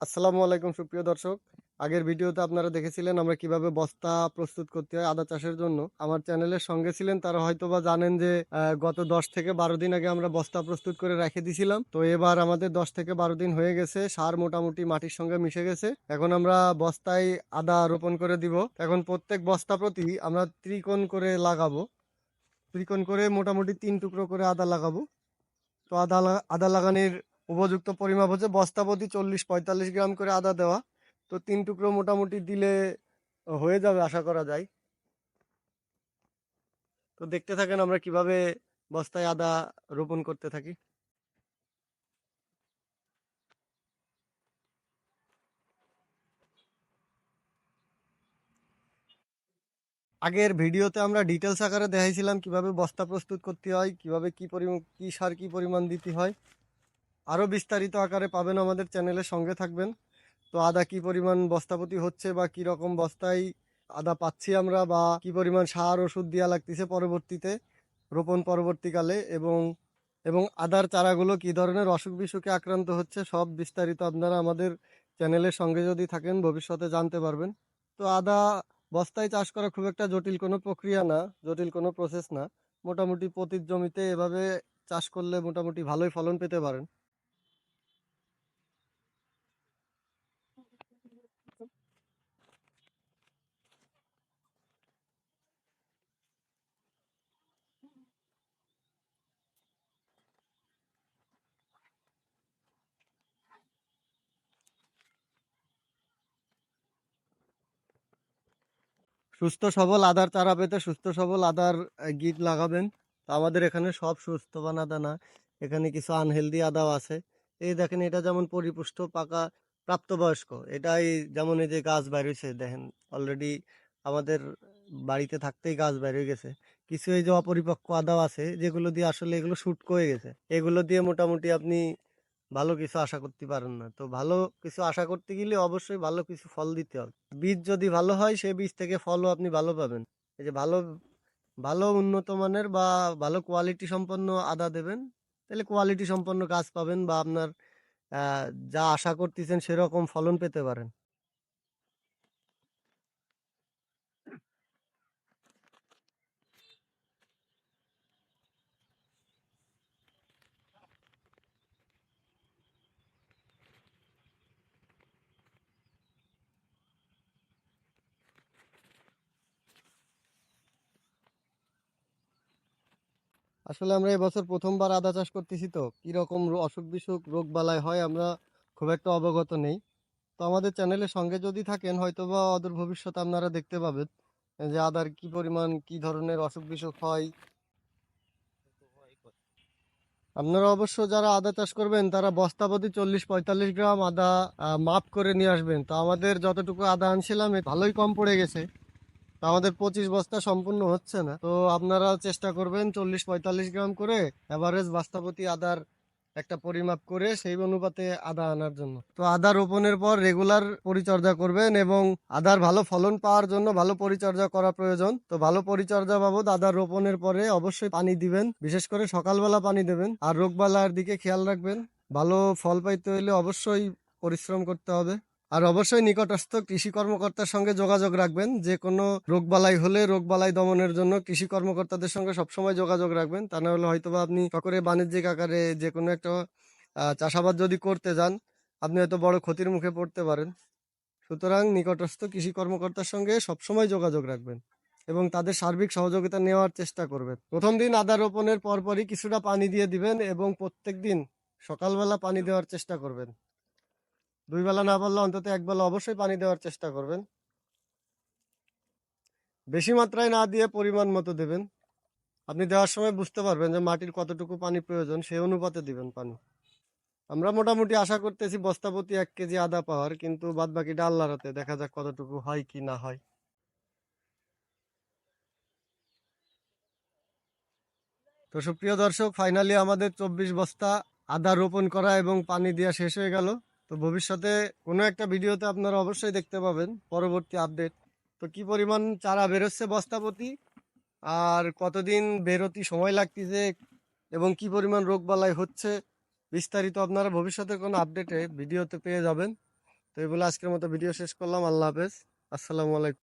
আসসালামু আলাইকুম, সুপ্রিয় দর্শক। আগের ভিডিওতে আপনারা দেখেছিলেন আমরা কীভাবে বস্তা প্রস্তুত করতে হয় আদা চাষের জন্য। আমার চ্যানেলের সঙ্গে ছিলেন, তারা হয়তো বা জানেন যে গত দশ থেকে বারো দিন আগে আমরা বস্তা প্রস্তুত করে রেখে দিছিলাম। তো এবার আমাদের দশ থেকে বারো দিন হয়ে গেছে, সার মোটামুটি মাটির সঙ্গে মিশে গেছে। এখন আমরা বস্তায় আদা রোপণ করে দিব। এখন প্রত্যেক বস্তা প্রতি আমরা ত্রিকোণ করে লাগাবো। ত্রিকোণ করে মোটামুটি তিন টুকরো করে আদা লাগাবো। তো আদা আদা লাগানোর উপযুক্ত পরিমাপ হচ্ছে বস্তা প্রতি চল্লিশ পঁয়তাল্লিশ গ্রাম করে আদা দেওয়া। তো তিন টুকরো মোটামুটি দিলে হয়ে যাবে আশা করা যায়। তো দেখতে থাকেন আমরা কীভাবে বস্তায় আদা রোপণ করতে থাকি। আগের ভিডিওতে আমরা ডিটেলস আকারে দেখাইছিলাম কীভাবে বস্তা প্রস্তুত করতে হয়, কীভাবে কি পরিমাণ, কি সার, কি পরিমাণ দিতে হয়। আরও বিস্তারিত আকারে পাবেন আমাদের চ্যানেলের সঙ্গে থাকবেন। তো আদা কি পরিমাণ বস্তাপতি হচ্ছে বা কি রকম বস্তায় আদা পাচ্ছি আমরা বা কি পরিমাণ সার, ওষুধ দেওয়া লাগতেছে পরবর্তীতে, রোপণ পরবর্তীকালে এবং এবং আদার চারাগুলো কি ধরনের অসুখ বিসুখে আক্রান্ত হচ্ছে সব বিস্তারিত আপনারা আমাদের চ্যানেলের সঙ্গে যদি থাকেন ভবিষ্যতে জানতে পারবেন। তো আদা বস্তায় চাষ করা খুব একটা জটিল কোনো প্রক্রিয়া না, জটিল কোনো প্রসেস না। মোটামুটি প্রতি জমিতে এভাবে চাষ করলে মোটামুটি ভালোই ফলন পেতে পারেন। সুস্থ সবল আদার চারা পেতে সুস্থ সবল আদার গিট লাগাবেন। তো আমাদের এখানে সব সুস্থবান আদা না এখানে কিছু আনহেলদি আদাও আছে। এই দেখেন, এটা যেমন পরিপুষ্ট, পাকা, প্রাপ্তবয়স্ক, এটাই যেমন এই যে গাছ বেরিয়েছে দেখেন অলরেডি আমাদের বাড়িতে থাকতেই গাছ বের হয়ে গেছে। কিছু এই যে অপরিপক্ক আদাও আছে, যেগুলো দিয়ে আসলে এগুলো শুট করে গেছে। এগুলো দিয়ে মোটামুটি আপনি ভালো কিছু আশা করতে পারেন না। তো ভালো কিছু আশা করতে গেলে অবশ্যই ভালো কিছু ফল দিতে হবে। বীজ যদি ভালো হয়, সেই বীজ থেকে ফলও আপনি ভালো পাবেন। এই যে ভালো ভালো উন্নত মানের বা ভালো কোয়ালিটি সম্পন্ন আদা দেবেন, তাহলে কোয়ালিটি সম্পন্ন গাছ পাবেন বা আপনার যা আশা করতেছেন সেরকম ফলন পেতে পারেন। আসলে আমরা এবছর প্রথমবার আদা চাষ করতেছি তো। কীরকম অসুখ বিসুখ রোগ বালাই হয় আমরা খুব একটা অবগত নেই। তো আমাদের চ্যানেলের সঙ্গে যদি থাকেন, হয়তোবা অদূর ভবিষ্যতে আপনারা দেখতে পাবেন যে আদার কি পরিমাণ, কি ধরনের অসুখ বিসুখ হয়। আপনারা অবশ্য যারা আদা চাষ করবেন, তারা বস্তা প্রতি চল্লিশ পঁয়তাল্লিশ গ্রাম আদা মাপ করে নিয়ে আসবেন। তো আমাদের যতটুকু আদা আনছিলাম ভালোই কম পড়ে গেছে। আমাদের পঁচিশ বস্তা সম্পূর্ণ হচ্ছে না। তো আপনারা চেষ্টা করবেন চল্লিশ পঁয়তাল্লিশ গ্রাম করে এভারেজ বস্তা প্রতি আদার একটা পরিমাপ করে সেই অনুপাতে আদা আনার জন্য। তো আদা রোপণের পর রেগুলার পরিচর্যা করবেন এবং আদার ভালো ফলন পাওয়ার জন্য ভালো পরিচর্যা করা প্রয়োজন। তো ভালো পরিচর্যা বাবদ আদা রোপণের পরে অবশ্যই পানি দিবেন, বিশেষ করে সকালবেলা পানি দেবেন। আর রোগবালার দিকে খেয়াল রাখবেন, ভালো ফল পাইতে হলে অবশ্যই পরিশ্রম করতে হবে। আর অবশ্যই নিকটস্থ কৃষি কর্মকর্তার সঙ্গে যোগাযোগ রাখবেন। যে কোনো রোগবালাই হলে রোগবালাই দমনের জন্য কৃষি কর্মকর্তাদের সঙ্গে সবসময় যোগাযোগ রাখবেন। তা না হলে হয়তোবা আপনি সকরে বাণিজ্যিক আকারে যে কোনো একটা চাষাবাদ যদি করতে যান, আপনি হয়তো বড় ক্ষতির মুখে পড়তে পারেন। সুতরাং নিকটস্থ কৃষি কর্মকর্তার সঙ্গে সবসময় যোগাযোগ রাখবেন এবং তাদের সার্বিক সহযোগিতা নেওয়ার চেষ্টা করবেন। প্রথম দিন আদা রোপণের পরপরই কিছুটা পানি দিয়ে দিবেন এবং প্রত্যেক দিন সকালবেলা পানি দেওয়ার চেষ্টা করবেন। দুই বেলা না পারলে অন্তত এক বেলা অবশ্যই পানি দেওয়ার চেষ্টা করবেন। বেশি মাত্রায় না দিয়ে পরিমাণ মতো দেবেন। আপনি দেওয়ার সময় বুঝতে পারবেন যে মাটির কতটুকু পানি প্রয়োজন, সেই অনুপাতে দিবেন পানি। আমরা মোটামুটি আশা করতেছি বস্তা প্রতি এক কেজি আদা পাওয়ার, কিন্তু বাদ বাকিটা আল্লাহর হাতে, দেখা যাক কতটুকু হয় কি না হয়। তো সুপ্রিয় দর্শক ফাইনালি আমাদের চব্বিশ বস্তা আদা রোপণ করা এবং পানি দেওয়া শেষ হয়ে গেল। তো ভবিষ্যতে কোনো একটা ভিডিওতে আপনারা অবশ্যই দেখতে পাবেন পরবর্তী আপডেট। তো কি পরিমাণ চারা বেরোচ্ছে বস্তা প্রতি? আর কতদিন বেরোতে সময় লাগতেছে? এবং কি পরিমাণ রোগবালাই হচ্ছে? বিস্তারিত আপনারা ভবিষ্যতে কোনো আপডেটে ভিডিওতে পেয়ে যাবেন। তো এই বলে আজকের মতো ভিডিও শেষ করলাম। আল্লাহ হাফেজ। আসসালামু আলাইকুম।